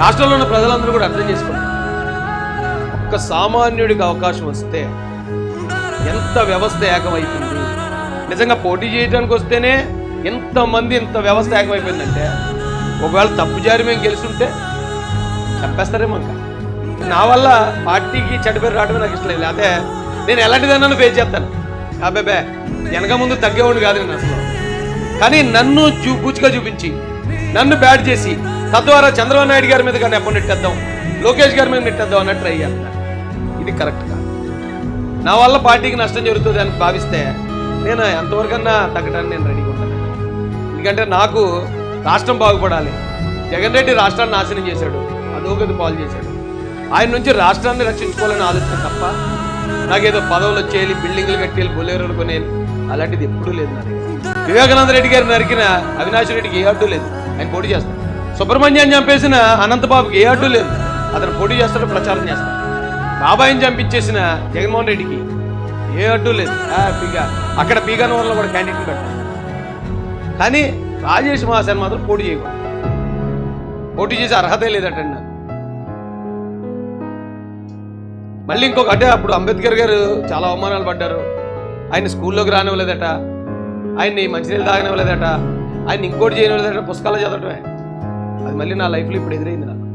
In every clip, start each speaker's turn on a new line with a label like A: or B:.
A: రాష్ట్రంలో ఉన్న ప్రజలందరూ కూడా అర్థం చేసుకోండి. ఒక్క సామాన్యుడికి అవకాశం వస్తే ఎంత వ్యవస్థ ఏకమైపోయింది? నిజంగా పోటీ చేయడానికి వస్తేనే ఎంతమంది ఇంత వ్యవస్థ ఏకమైపోయిందంటే ఒకవేళ తప్పు జారి మేము గెలుస్తుంటే చంపేస్తారేమో ఇంకా. నా వల్ల పార్టీకి చెడ్డ రావడం రావడమే నాకు ఇష్టం లేదు. అదే నేను ఎలాంటిదన్నాను ఫేస్ చేస్తాను. అబ్బాబే వెనక ముందు తగ్గేవాడు కాదు నేను అసలు. కానీ నన్ను చూ పూచిగా చూపించి నన్ను బ్యాట్ చేసి తద్వారా చంద్రబాబు నాయుడు గారి మీద కానీ ఎప్పుడు నెట్టేద్దాం లోకేష్ గారి మీద నెట్టేద్దాం అన్నట్టు ట్రై చేస్తాను ఇది కరెక్ట్ కాదు. నా వల్ల పార్టీకి నష్టం జరుగుతుంది అని భావిస్తే నేను ఎంతవరకన్నా తగ్గడానికి నేను రెడీగా ఉంటాను. ఎందుకంటే నాకు రాష్ట్రం బాగుపడాలి. జగన్ రెడ్డి రాష్ట్రాన్ని నాశనం చేశాడు. అధోగతి పాలు చేశాడు. ఆయన నుంచి రాష్ట్రాన్ని రక్షించుకోవాలని ఆలోచన తప్ప నాకేదో పదవులు వచ్చేయాలి బిల్డింగ్లు కట్టేయాలి బొలేరులు కొనేయాలి అలాంటిది ఎప్పుడూ లేదు నాకు వివేకానంద రెడ్డి గారు నరికిన అవినాష్ రెడ్డికి ఏ అడ్డు లేదు. ఆయన పోటీ చేస్తాడు. సుబ్రహ్మణ్యాన్ని చంపేసిన అనంతబాబుకి ఏ అడ్డు లేదు. అతను పోటీ చేస్తాడు ప్రచారం చేస్తాడు. బాబాయిని చంపించేసిన జగన్మోహన్ రెడ్డికి ఏ అడ్డు లేదు. హ్యాపీగా అక్కడ పీగానవర్లో కూడా క్యాండిడేట్ పెట్టాడు కానీ రాజేష్ మహాసేన్ మాత్రం పోటీ చేయకూడదు. పోటీ చేసే అర్హతే లేదటండి నాకు మళ్ళీ ఇంకొక అంటే అప్పుడు అంబేద్కర్ గారు చాలా అవమానాలు పడ్డారు. ఆయన స్కూల్లోకి రానివ్వలేదట. ఆయన్ని మంచినీళ్ళు తాగనివ్వలేదట. ఆయన ఇంకోటి చేయనివ్వలేదట పుస్తకాలు చదవటమే. అది మళ్ళీ నా లైఫ్లో ఇప్పుడు ఎదురైంది నాకు.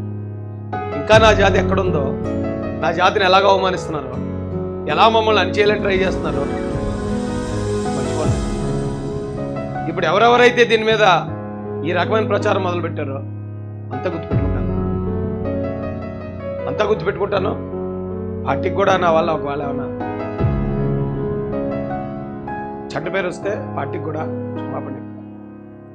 A: ఇంకా నా జాతి ఎక్కడుందో నా జాతిని ఎలాగ అవమానిస్తున్నారు ఎలా మమ్మల్ని అణచేయాలని ట్రై చేస్తున్నారు మర్చిపోలేదు ఇప్పుడు ఎవరెవరైతే దీని మీద ఈ రకమైన ప్రచారం మొదలుపెట్టారో అంతా గుర్తుపెట్టుకుంటాను. అంతా గుర్తుపెట్టుకుంటాను. పార్టీకి కూడా నా వల్ల ఒకవేళ ఏమన్నా చెడ్డ పేరు వస్తే పార్టీకి కూడా క్షమాపణ